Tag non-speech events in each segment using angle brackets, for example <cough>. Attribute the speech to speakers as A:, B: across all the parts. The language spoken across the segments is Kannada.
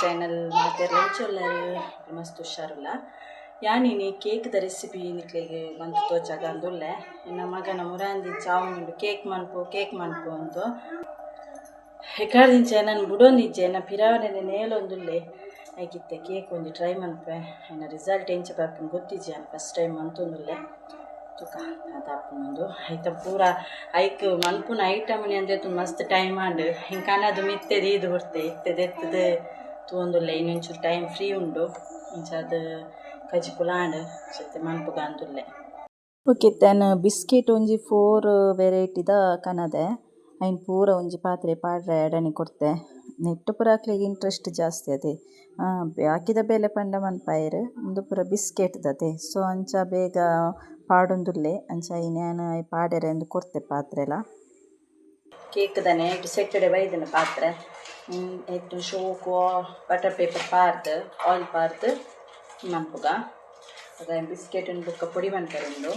A: ಚಾನಲ್ ಮಾತೆರ್ಲ ಎಂಚೊಲ್ಲರು ಮಸ್ತ್ ಹುಷಾರುಲ್ಲ ಯಾನಿನಿ ಕೇಕ್ದ ರೆಸಿಪಿ ನಿಕ್ಲಿಗೆ ಬಂತು ತೋಚಾಗ ಅಂದುಲ್ಲೆ ನನ್ನ ಮಗನ ಮುರಾಂದಿ ಚಾವುಂಡು ಕೇಕ್ ಮನ್ಪು ಕೇಕ್ ಮನ್ಪು ಅಂತು ಹೆಕಾಡ್ದಿಂಚೆ ನಾನು ಬಿಡೋಂದಿಜ್ಜೆ ನಾ ಪಿರಾವನೆ ನೇಲೊಂದುಲ್ಲೆ ಆಗಿತ್ತೆ ಕೇಕ್ ಒಂದು ಟ್ರೈ ಮನ್ಪೆ ಏನ ರಿಸಲ್ಟ್ ಎಂಚ ಬರ್ಪುಂಡು ಗೊತ್ತಿಜ್ಜೆ ನಾನು ಫಸ್ಟ್ ಟೈಮ್ ಅಂತಂದುಲ್ಲೆ ತುಕ ಅದಾಪುನೊಂದು ಐತ ಪೂರ ಐಕ್, ಮನ್ಪುನ ಐಟಮ್ನಿ ಅಂದ್ರೆ ಮಸ್ತ್ ಟೈಮ್ ಆಂಡ್ ಕಾಣದು ಮಿತ್ತೆದು ಇದು ಹೊರ್ತೆ, ಇತ್ತದ ಎತ್ತದ ತೂಂದುಲ್ಲೆ ಇನ್ನೊಂಚೂರು ಟೈಮ್ ಫ್ರೀ ಉಂಡು ಇಂಚದ ಕಜಿ ಪುಲಾಂಡ್ ಸತ್ತೆ ಮನ್ಪುಗ ಅಂತುಲ್ಲೆ ಓಕೆ ತೆನ್ ಬಿಸ್ಕೆಟ್ ಒಂಜಿ ಫೋರ್ ವೆರೈಟಿದ ಕನದೆ ಐನ್ ಪೂರ ಒಂಜಿ ಪಾತ್ರೆ ಪಾಡ್ರೆ ಎಡನೆ ಕೊಡ್ತೆ ನೆಟ್ಟ್ ಪೂರ ಅಕ್ಲೆಗ್ ಇಂಟ್ರೆಸ್ಟ್ ಜಾಸ್ತಿ ಅದೇ ಹಾಕಿದ ಬೇಲೆ ಪಂಡ ಮನ್ಪಾಯೆರ್ ಉಂದು ಪೂರ ಬಿಸ್ಕೆಟ್‌ದದೆ ಸೊ ಅಂಚ ಬೇಗ ಪಾಡೊಂದುಲ್ಲೆ ಅಂಚ ಐನ್ ಯಾನ್ ಪಾಡ್ಯರೆ ಅಂದ್ ಕೊರ್ತೆ ಪಾತ್ರೆಲ ಕೇಕ್‌ದನೆ ಐಟ್ ಸೆಟ್ಟಡೆ ಬೈದಿನ ಪಾತ್ರೆ ಐಟ್ ಶೋಕು ಬಟರ್ ಪೇಪರ್ ಪಾರ್ದ್ ಆಯಿಲ್ ಪಾರ್ದ್ ಮನ್ಪುಗ ಅದ ಬಿಸ್ಕೆಟ್ ಬೊಕ್ಕ ಪೊಡಿ ಮನ್ಪೆರೊಂದು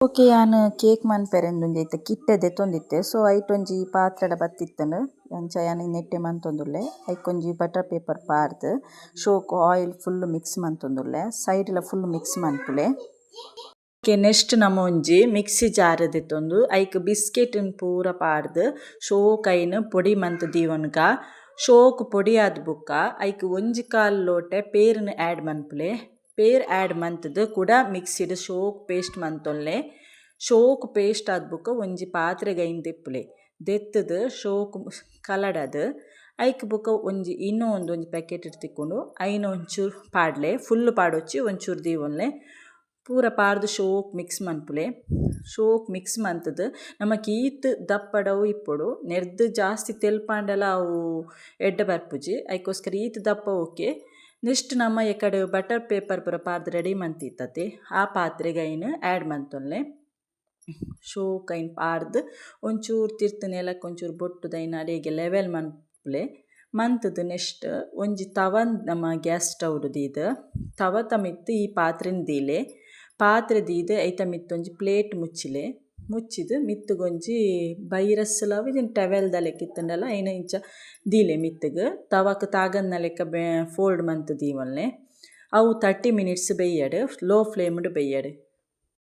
A: ಓಕೆ, ಯಾನು ಕೇಕ್ ಮನ್ಪೆರೆಂದುಂಜಿ ಐತೆ ಕಿಟ್ಟದೆ ತೊಂದಿತ್ತೆ. ಸೊ ಐಟ್ ಒಂಜಿ ಪಾತ್ರೆಡ ಬತ್ತಿತ್ತುಂಡು ಅಂಚ ಯಾನ್ ನೆಟ್ಟೆ ಮಂತೊಂದುಲ್ಲೆ ಐಕೊಂಜಿ ಬಟರ್ ಪೇಪರ್ ಪಾರ್ದ್. ಶೋಕು ಆಯಿಲ್ ಫುಲ್ ಮಿಕ್ಸ್ ಮಂತೊಂದುಲ್ಲೆ ಸೈಡ್ಲ ಫುಲ್ ಮಿಕ್ಸ್ ಮನ್ಪುಲೆ ಓಕೆ ನೆಕ್ಸ್ಟ್ ನಮ ಒಂಜಿ ಮಿಕ್ಸಿ ಜಾರ್ ಐಕ್ ಬಿಸ್ಕೆಟ್‌ನ್ ಪೂರ ಪಾಡ್ದ್ ಶೋಕ್ ಐನ್ ಪೊಡಿ ಮಂತ್ ದೀವೊನ್ಗ. ಶೋಕ್ ಪೊಡಿ ಆದ್ ಬೊಕ ಐಕ್ ಒಂಜಿ ಕಾಲ್ ಲೋಟೆ ಪೇರ್‌ನ್ ಆ್ಯಡ್ ಮನ್ಪುಲೆ. ಪೇರ್ ಆಡ್ ಮಂತ್‌ದ್ ಕೂಡ ಮಿಕ್ಸಿಡ್ ಶೋಕ್ ಪೇಸ್ಟ್ ಮಂತೊಲ್ಲೆ. ಶೋಕ್ ಪೇಸ್ಟ್ ಆದ್ ಬೊಕ ಒಂಜಿ ಪಾತ್ರೆ ಐನ್ ದೆಪ್ಪುಲೆ ದೆತ್ತುದು ಶೋಕ್ ಕಲಡದ್. ಐಕ್ ಬೊಕ ಒಂಜಿ ಇನ್ನೂ ಒಂದು ಒಂಜಿ ಪ್ಯಾಕೆಟ್ ತಿಕ್ಕುಂಡು ಐನ ಒಂಚೂರು ಪಾಡ್ಲೆ. ಫುಲ್ ಪಾಡೊಚ್ಚಿ ಒಂಚೂರು ದೀವೊನ್ಲೆ. ಪೂರ ಪಾರ್ದು ಶೋಕ್ ಮಿಕ್ಸ್ ಮನ್ಪುಲೆ. ಶೋಕ್ ಮಿಕ್ಸ್ ಮಂತದು ನಮಕ್ ಈತ್ ದಪ್ಪಡವು ಇಪ್ಪೊಡು, ನೆರ್ದ್ ಜಾಸ್ತಿ ತೆಲ್ಪಾಂಡಲ ಅವು ಎಡ್ಡೆ ಬರ್ಪುಜಿ, ಐಕೋಸ್ಕರ ಈತ್ ದಪ್ಪ ಓಕೆ. ನೆಕ್ಸ್ಟ್ ನಮ ಕಡೆ ಬಟರ್ ಪೇಪರ್ ಪೂರ ಪಾರ್ದ್ ರೆಡಿ ಮಂತಿತ್ತತೆ ಆ ಪಾತ್ರೆಗ್ ಐನ್ ಆಡ್ ಮಂತೊಲ್ಲೆ ಶೋಕ್ ಐನ್ ಪಾರ್ದು ಒಂಚೂರು ತಿರ್ತು ನೆಲಕ್ಕೆ ಒಂಚೂರು ಬೊಟ್ಟುದೈನ ಅಡಿಗೆ ಅಡೆಗೆ ಲೆವೆಲ್ ಮನ್ಪುಲೆ. ಮಂತುದು ನೆಕ್ಸ್ಟ್ ಒಂಜಿ ತವನ್ ನಮ್ಮ ಗ್ಯಾಸ್ ಸ್ಟವ್ದು ಇದು. ತವ ತಮಿತ್ತು ಈ ಪಾತ್ರೆನ್ ದೀಲೆ. ಪಾತ್ರೆ ದೀದ್ ಐತ ಮಿತ್ತ್ ಒಂಜಿ ಪ್ಲೇಟ್ ಮುಚ್ಚಿಲೆ. ಮುಚ್ಚಿದ್ ಮಿತ್ತುಗೊಂಜಿ ಬೈರಸ್ಸುಲ ಅವು ಇಜಿಂಡ್ ಟವೆಲ್‌ದ ಲೆಕ್ಕ ಇತ್ತುಂಡಲ, ಐನ ಇಂಚ ದೀಲೆ ಮಿತ್ತುಗ್. ತವಕ್ ತಾಗಂದ್ನ ಲೆಕ್ಕ ಫೋಲ್ಡ್ ಮಂತ್ ದೀವೊನ್ಲೆ ಅವು ತರ್ಟಿ ಮಿನಿಟ್ಸ್ ಬೇಯ್ಯಡ್ ಲೋ ಫ್ಲೇಮ್‌ಡ್ ಬೇಯ್ಯಡ್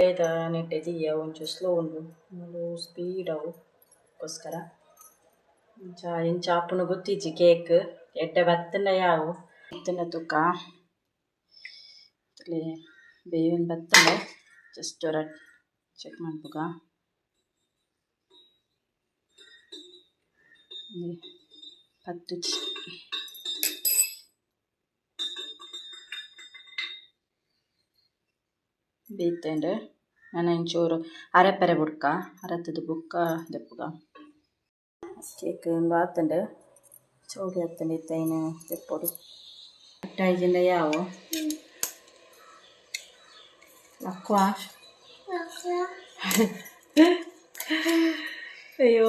A: ಬೇಗ ನೆಟ್ಟೆ ದೀಯ, ಒಂಚು ಸ್ಲೋ ಉಂಡು. ಸ್ಪೀಡ್ ಅವು. ಗೋಸ್ಕರ ಇಂಚ ಆಪುಂಡು ಗೊತ್ತಿಜ್ಜಿ ಕೇಕ್. ಎಡ್ಡೆ ಬತ್ತುಂಡ ಯಾವು ಇತ್ತಿನ ತುಕ. ಬೇಯ್ಯೊಂದು ಬತ್ತುಂಡ ಜಸ್ಟ್ ಒರ ಚೆಕ್ ಮನ್ಪುಗ ಪತ್ತುಜಿ ಬೇಯ್ತಂಡ್ ನಾನು ಒಂಚೂರು ಅರೆಪರೆ ಬುಡ್ಕ ಅರೆತುದು ಬೊಕ್ಕ ದೆಪ್ಪುಗ ಕೇಕ್ ಉಂದು ಆತುಂಡ್ ಚೌಡಿ ಆತುಂಡ್ ಇತ್ತೆ ಐನ್ ದೆಪ್ಪೊಡು ಐಜಿಂಡ ಯಾವು ಲಕ್ವಾ ಅಯ್ಯೋ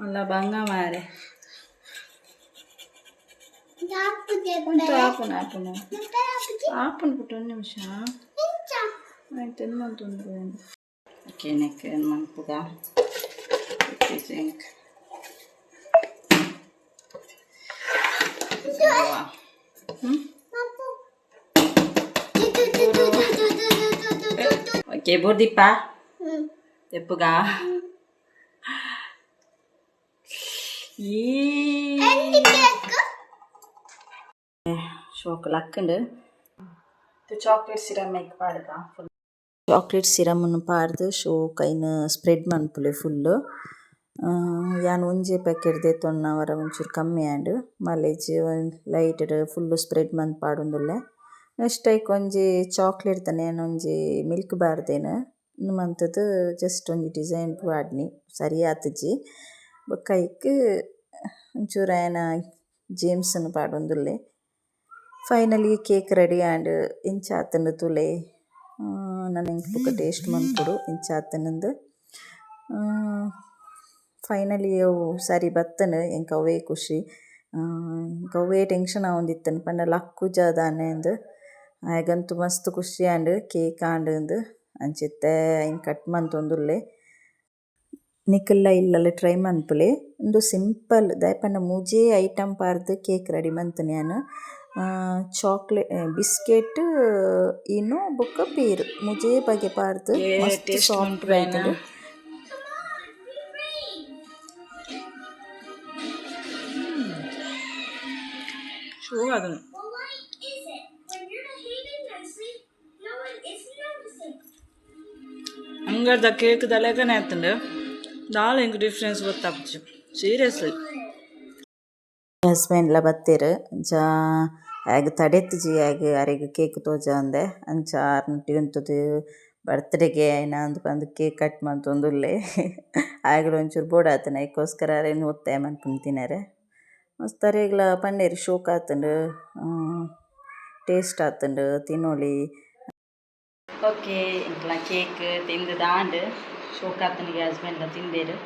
A: ಮಲ್ಲ ಬಂಗ ಮಾರೆ ಆಪುನ ಆಪುನ ಆಪುಂಡು ಪುಟ್ಟ ಒಂದು ನಿಮಿಷ ಆಯ್ತು ಏನು ಮಂತೊಂದು ಓಕೆ ನೆಕ್ ಏನು ಮನ್ಪುಗ ಡ್ರಿಂಕ್ ಓಕೆ ಬೋರ್ದಿಪ್ಪ ತೆಪ್ಪುಗ ಈ ಶೋಕ್ ಲಕ್ಕಂಡು ಚಾಕ್ಲೇಟ್ ಸಿರಮ್ ಮೇಕ್ ಪಾಡ್ದ ಫುಲ್ ಚಾಕ್ಲೇಟ್ ಸಿರಮ್‌ನ್ ಪಾರ್ದ್ ಶೋಕ್ ಐನ್ ಸ್ಪ್ರೆಡ್ ಮನ್ಪುಲೆ ಫುಲ್ಲ್ ಯಾನ್ ಒಂಜೇ ಪ್ಯಾಕೆಟ್ ದೆತ್ತೊನ್ನ ವರ ಒಂಚೂರು ಕಮ್ಮಿ ಆಂಡ್ ಮಲೇಜ್ ಲೈಟ್‌ಡ್ ಫುಲ್ಲ್ ಸ್ಪ್ರೆಡ್ ಮನ್ಪ್ ಪಾಡೊಂದುಲ್ಲೆ ನೆಕ್ಸ್ಟ್ ಐಕ್ ಒಂಜಿ ಚಾಕ್ಲೇಟ್‌ದ ಒಂಜಿ ಮಿಲ್ಕ್ ಬಾರ್‌ದೇನ್ ಉಂದು ಮಂತುದು ಜಸ್ಟ್ ಒಂಜಿ ಡಿಸೈನ್ ಪಾಡ್ನಿ ಸರಿ ಆತುಜಿ. ಬೊಕ ಐಕ್ ಒಂಚೂರು ಆಯನ ಜೇಮ್ಸ್‌ನ್ ಪಾಡೊಂದುಲ್ಲೆ. ಫೈನಲಿ ಕೇಕ್ ರೆಡಿ ಆಂಡ್ ಇಂಚ ಆತುಂಡ್ ತುಲೆ ನನ ಎಂಕ್ ಟೇಸ್ಟ್ ಮನ್ಪುಡು ಇಂಚ ಆತುಂಡ್ ಫೈನಲಿ ಅವು ಸರಿ ಬತ್ತುಂಡ್ ಎಂಕ್ ಅವೇ ಖುಷಿ. ಎಂಕ್ ಅವೇ ಟೆನ್ಷನ್ ಆವೊಂದಿತ್ತುಂಡು ಪಂಡ ಜಾದಾನೆ ದಾನೆಂದ್ ಆಯೆಗಂತೂ ಮಸ್ತ್ ಖುಷಿ ಆಂಡ್ ಕೇಕ್ ಆಂಡ್ ಅಂಚಿತ್ತೆ ಐನ್ ಕಟ್ ಮಂತೊಂದುಲ್ಲೆ ನಿಕಲ್ನ ಇಲ್ಲಲ್ಲ ಟ್ರೈ ಮನ್ಪುಲೆ ಉಂದು ಸಿಂಪಲ್ ದಾಯೆಪಂಡ ಮೂಜಿ ಐಟಮ್ ಪಾರ್ದ್ ಕೇಕ್ ರೆಡಿ ಮಂತುನಿ ಯಾನ್ ಚಾಕ್ಲೇ ಬಿಸ್ಕೆಟ್ ಇನು ಬೊಕ್ಕ ಪೀರ್ ಮೂಜಿ ಬಗೆ ಪಾರ್ದ್ ಮಸ್ತ್ ಸಾಫ್ಟ್ ಬೈತುಂಡು
B: ಶೋ ಅದನ್ನು. ಹಂಗಾದ ಕೇಕ್ ದಲೆಗನೆ ಆಯ್ತಂಡು ದಾಲ್ ಹೆಂಗೆ ಡಿಫ್ರೆನ್ಸ್ ಗೊತ್ತಾಗ್ತು ಸೀರಿಯಸ್ಲಿ
A: ಹಸ್ಬೆಂಡ್ಲ ಬತ್ತೆರ್ ಅಂಚ ಆಗ ತಡೆತ್ಜಿ ಆಗ ಅರೆಗ್ ಕೇಕ್ ತೋಜ ಅಂದೆ. ಅಂಚ ಆರ್ನಟ್ಟಿ ಉಂತುದು ಬರ್ತ್ಡೇಗೆ ಐನ ಅಂದ್ ಬಂದು ಕೇಕ್ ಕಟ್ ಮಂತೊಂದುಲ್ಲೆ <laughs> ಆಗಲೂ ಒಂಚೂರು ಬೋಡ ಆತನ ಐಕೋಸ್ಕರ ಅರೆನ್ ಒತ್ತಾಯ ಮನ್ಪುಂಡು ಮಸ್ತ್ ಈಗ ಪಂಡೇರಿ ಶೋಕ್ ಆತುಂಡು ಟೇಸ್ಟ್ ಆತುಂಡು ತಿನ್ನೊಲಿ
B: ಓಕೆ ಇಂಕ್ಲ ಕೇಕ್ ತಿಂದು ದಾಂಡ್, ಶೋಕಾತನಿಗೆ ಹಸ್ಬೆಂಡ್ ತಿಂದೇರು.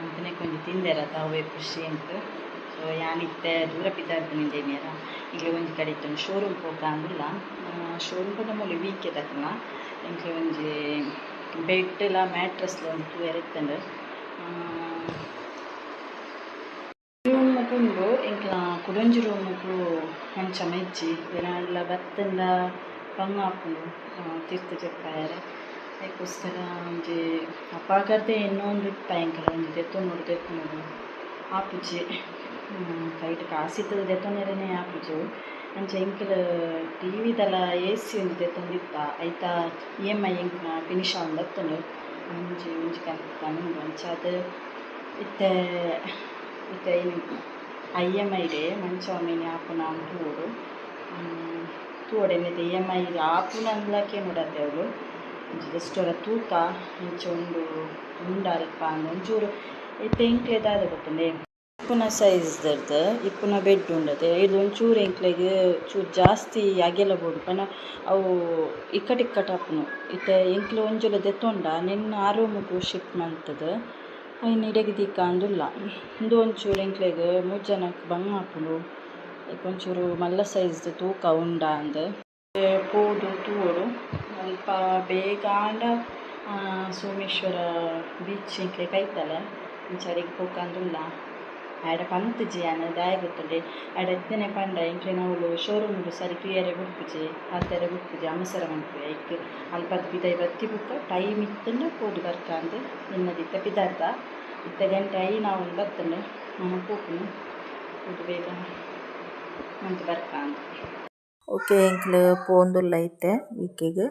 B: ಅಂತನೇ ಕೊಂಚ ತಿಂದೇರ ತಾವೇ ಖುಷಿ ಅಂತ. ಸೊ ಯಾನಿತ್ತೆ ದೂರ ಪಿತಾರ್ತೀನಿ ಮೇರ ಈಗ ಒಂಜಿ ಕಡೆ ಇತ್ತು ಶೋರೂಮ್ ಪೋಕ ಅಂದಿಲ್ಲ ಶೋರೂಮ್ ಪಂಡ ಮೂಲೆ ವೀಕ್ ಎತ್ತಕನ ಇಂಕ್ಲ ಒಂಜಿ ಬೆಡ್ಲ ಮ್ಯಾಟ್ರಸ್ಲ ಒಂದು ತೂ ಎರೆತ್ತಂಡು ರೂಮುಗುಂಡು ಇಂಕ್ಲ ಕುಡೊಂಜಿ ರೂಮುಗು ಮಂಚ ಮೆಜ್ಜಿ ಏನಾಂಡ್ಲ ಬತ್ತಂಡ ಬಂಗ ಆಪುಂಡು ತಿರ್ತ್ ಜಪ್ಪಾಯರೆ ಅದಕ್ಕೋಸ್ಕರ ಒಂಜಿ ಅಪಾಗರ್ದೆ ಇನ್ನೊಂದು ಇತ್ತ ಎಂಕಲ ಒಂಜಿ ದೆತ್ತೊಂದುಂಡು ಆ ಆಪುಜಿ ಕೈಟ್ ಕಾಸಿತ್ತದ ದೆತ್ತೊಂದೆರನೆ ಆಪುಜು ಅಂಚ ಎಂಕಲ್ ಟಿ ವಿದಲ ಎ ಸಿ ಒಂದು ದೆತ್ತೊಂದಿತ್ತ ಐತ ಇ ಎಂ ಐ ಎಂಕ್ ಫಿನಿಶ್ ಆವೊಂದು ದತ್ತುಂಡು ಒಂಜಿ ಒಂಜಿ ಕನ್ಪುಂಡು ಅಂಚ ಅದು ಇತ್ತೆ ಇತ್ತೆ ಐ ಎಂ ಐ ಡೆ ಮಂಚ ಒಮ್ಮೆನೆ ಆಪುನ ತೂವೊಡು ತೂವೊಡು ಎನ್ನೆತೆ ಇ ಎಂ ಐ ಆಪುನಂದ್ಲಕ್ಕೆ ನೋಡತ್ತೆ ಅವಳು ಜಸ್ಟ್ ಅವರ. ತೂಕ ಇಂಚ ಉಂಡು ಉಂಡು ಅಲ್ಪ ಅಂದ್ ಒಂಚೂರು ಇತ್ತೆ ಎಂಕ್ಲೆ ದಾದ ಇಪ್ಪುನ ಸೈಜ್ ಸೈಜ್ದರ್ದು ಇಪ್ಪುನ ಬೆಡ್ ಉಂಡತೆ. ಇದು ಒಂಚೂರು ಎಂಕ್ಲೆಗ್ ಚೂರು ಜಾಸ್ತಿ ಅಗೆಲ ಬೋಡು ಪಂಡ ಅವು ಇಕ್ಕಟ್ ಇಕ್ಕಟ್ ಆಪುನು ಇತ್ತೆ ಎಂಕ್ಲೆ ಒಂಜುಲ ದೆತ್ತೊಂಡ, ನಿನ್ನ ಆ ರೂಮುಗು ಶಿಫ್ಟ್ ಮಾಡ್ತದೆ. ಐನ್ ಇಡೆಗ್ ದಿಕ್ಕ ಅಂದುಲ್ಲ. ಉಂದು ಒಂಚೂರು ಎಂಕ್ಲೆಗ್ ಮೂರು ಜನಕ್ಕೆ ಬಂಗ ಆಪುಂಡು ಒಂಚೂರು ಮಲ್ಲ ದ್ ತೂಕ ಉಂಡ ಅಂದ್. ಪೋದು ತೂವೊಡು ಅಲ್ಪ ಬೇಗಾಂಡ ಸೋಮೇಶ್ವರ ಬೀಚ್ ಎಂಕ್ಲೆ ಕೈತಲೆ. ಇಂಚಾಡಿಗ್ ಪೋಕಂದುಲ್ಲ ಆಡ ಪಂತುಜಿ ಆಂಡ ದಾಯೆ ಗೊತ್ತುಂಡೆ ಆಡ ಎತ್ತನೆ ಪಂಡ ಎಂಕ್ಲೆ ಶೋರೂಮ್ ಶೋರೂಮ್ಡು ಸರಿ ಕ್ಲಿಯರ್ ಬುಡ್ಪುಜಿ ಆತೆರೆ ಬುಡ್ಪುಜಿ ಅಮಸರ ಮನ್ಪುವೆ ಐಕ್ ಅಲ್ಪದ ಪಿದೈ ಬತ್ತಿ ಬುಕ್ಕ ಟೈಮ್ ಇತ್ತಂಡ ಪೋದು ಅಂದು. ನಿನ್ನದಿತ್ತ ಪಿದಾರ್ದ ಇತ್ತ ಗಂಟೆ ಐ ನಾವು ಬತ್ತಂಡೆ ನಾನು ಪೋಪುನು ಪೋದು ಬೇಗ. ಮಂತ್ ಬರ್ಕಾಂದ್
A: ಓಕೆ, ಎಂಕ್ಲ್ ಪೋಂದುಲ್ಲ ಐತೆ ಈಕೆಗೆ.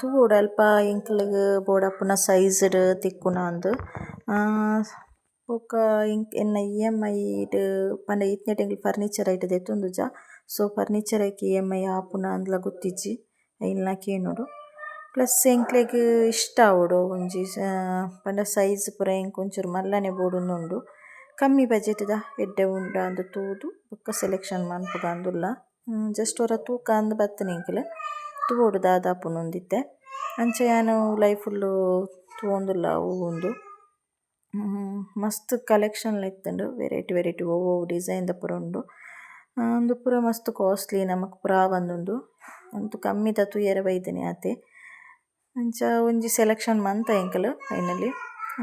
A: ತೂವೊಡು ಅಲ್ಪ ಎಂಕ್ಲೆಗ್ ಬೋಡಾಪುನ ಸೈಜ್ಡ್ ತಿಕ್ಕುನ ಅಂದ್. ಬೊಕ್ಕ ಇಂಕ್ ಎನ್ನ ಇ ಎಂ ಐಡ್ ಪಂಡ ಇತ್ನೆಟ್ ಎಂಕ್ಲೆ ಫರ್ನಿಚರ್ ಐಟ್ ಜಾ ಸೊ ಫರ್ನಿಚರ್ ಐಕ್ ಇ ಎಂ ಐ ಆಪುನ ಅಂದ್ಲ ಗೊತ್ತಿಜ್ಜಿ. ಐಲ್ನ ಕೇನೊಡು ಪ್ಲಸ್ ಎಂಕ್ಲೆಗ್ ಇಷ್ಟ ಆವೊಡು ಒಂಜಿ ಪಂಡ ಸೈಜ್ ಪೂರ ಎಂಕ್ ಒಂಚೂರು ಮಲ್ಲನೆ ಬೋಡುಂದುಂಡು ಕಮ್ಮಿ ಬಜೆಟ್ದ ಎಡ್ಡೆ ಉಂಡ ಅಂದ್ ತೂದು, ಬೊಕ್ಕ ಸೆಲೆಕ್ಷನ್ ಮನ್ಪುಗ ಜಸ್ಟ್ ಒರ ತೂಕ ಅಂದ್ ಬತ್ತಿನ ಎಂಕ್ಲೆ ತೂವೊಡು ಒಂದಿತ್ತೆ ಅಂಚ ಯಾನ್ ಲೈಫುಲ್ಲು ತೂವೊಂದುಲ್ಲ ಹೂವುಂದು ಮಸ್ತ್ ಕಲೆಕ್ಷನ್ಲ ಇತ್ತುಂಡು ವೆರೈಟಿ ವೆರೈಟಿ ಒವು ಡಿಸೈನ್ ಡಿಸೈನ್ದ ಪೂರ ಉಂಡು. ಉಂದು ಪೂರ ಮಸ್ತ್ ಕಾಸ್ಟ್ಲಿ ನಮಕ್ ಪೂರ ಆವೊಂದುಂಡು ಅಂತೂ ಕಮ್ಮಿದ ತೂಯರೆ ಬೈದಿನಿ ಆತೆ. ಅಂಚ ಒಂಜಿ ಸೆಲೆಕ್ಷನ್ ಮಂತ ಎಂಕಲು ಫೈನಲಿ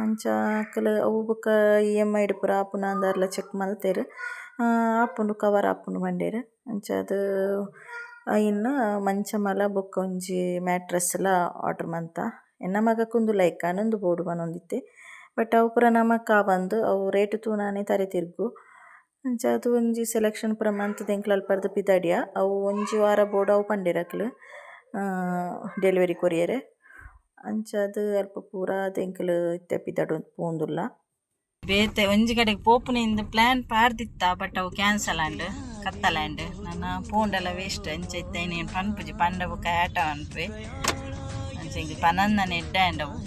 A: ಅಂಚ ಅಕಲ್ ಅವು ಬೊಕ ಇ ಎಂ ಐಡ್ ಪೂರ ಆಪುನ ಅಂದಾರ್ಲ ಚೆಕ್ ಮಲ್ತೆರ್ ಆಪುಂಡು ಕವರ್ ಆಪುಂಡು ಪಂಡೆರ್ ಅಂಚ ಅದು ಐನ್ ಮಂಚ ಮಲ ಬೊಕ ಒಂಜಿ ಮ್ಯಾಟ್ರೆಸ್ಲ ಆರ್ಡರ್ ಮಂತ. ಎನ್ನ ಮಗ ಕುಂದು ಲೈಕ್ ಆಂಡ್ ಬೋಡು ಪನೊಂದಿತ್ತೆ ಬಟ್ ಅವು ಪೂರ ನಮಕ್ ಆವಂದ್ ಅವು ರೇಟ್ ತಿರ್ಗು. ಅಂಚ ಅದು ಒಂಜಿ ಸೆಲೆಕ್ಷನ್ ಪೂರ ಮಂತುದು ಎಂಕ್ಲೆ ಅಲ್ಪರ್ದ್ ಪಿದಡಿಯ. ಅವು ಒಂಜಿ ವಾರ ಬೋಡು ಅವು ಪಂಡೆರ್ ಅಕ್ಲ್ ಡೆಲಿವರಿ ಕೊರಿಯರೆ. ಅಂಚ ಅದ್ ಅಲ್ಪ ಪೂರ ಅದ್ ಎಂಕಲ್ ಇತ್ತೆ ಪಿದಡ್ ಪೋಂದುಲ್ಲ
B: ಬೇತೆ ಒಂಜಿ ಕಡೆಗೆ ಪೋಪುನಿಂದ ಪ್ಲಾನ್ ಪಾರ್ದಿತ್ತ ಬಟ್ ಅವು ಕ್ಯಾನ್ಸಲ್ ಆಂಡ್ ಕತ್ತಲಾಂಡ್ ನನ್ನ ಪೋಂಡಲ ವೇಸ್ಟ್ ಅಂಚ ಇತ್ತ ಇನ್ನೇನು ಪನ್ಪುಜಿ ಪಂಡ ಬುಕ್ಕ ಆಟ ಅನ್ಪೆ ಅಂಚ ಹಿಂಗೆ ಪನಂದನ ಎಡ್ಡ ಆಂಡ್ ಅವು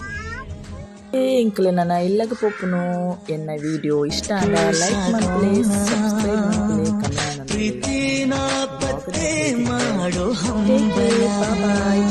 A: ಎಂಕ್ಲೆ ನನ್ನ ಇಲ್ಲಗ ಪೋಪುನು ಎನ್ನ ವಿಡಿಯೋ ಇಷ್ಟ ಆಂಡ ಲೈಕ್ ಮನ್ಪುಲೆ ಸಬ್ಸ್ಕ್ರೈಬ್ ಮನ್ಪುಲೆ ಕಮೆಂಟ್ ಮನ್ಪುಲೆ
C: ಪ್ರೀತಿನ ಪತ್ತೆ ಮಾಡೋ
A: ಬಾಯ್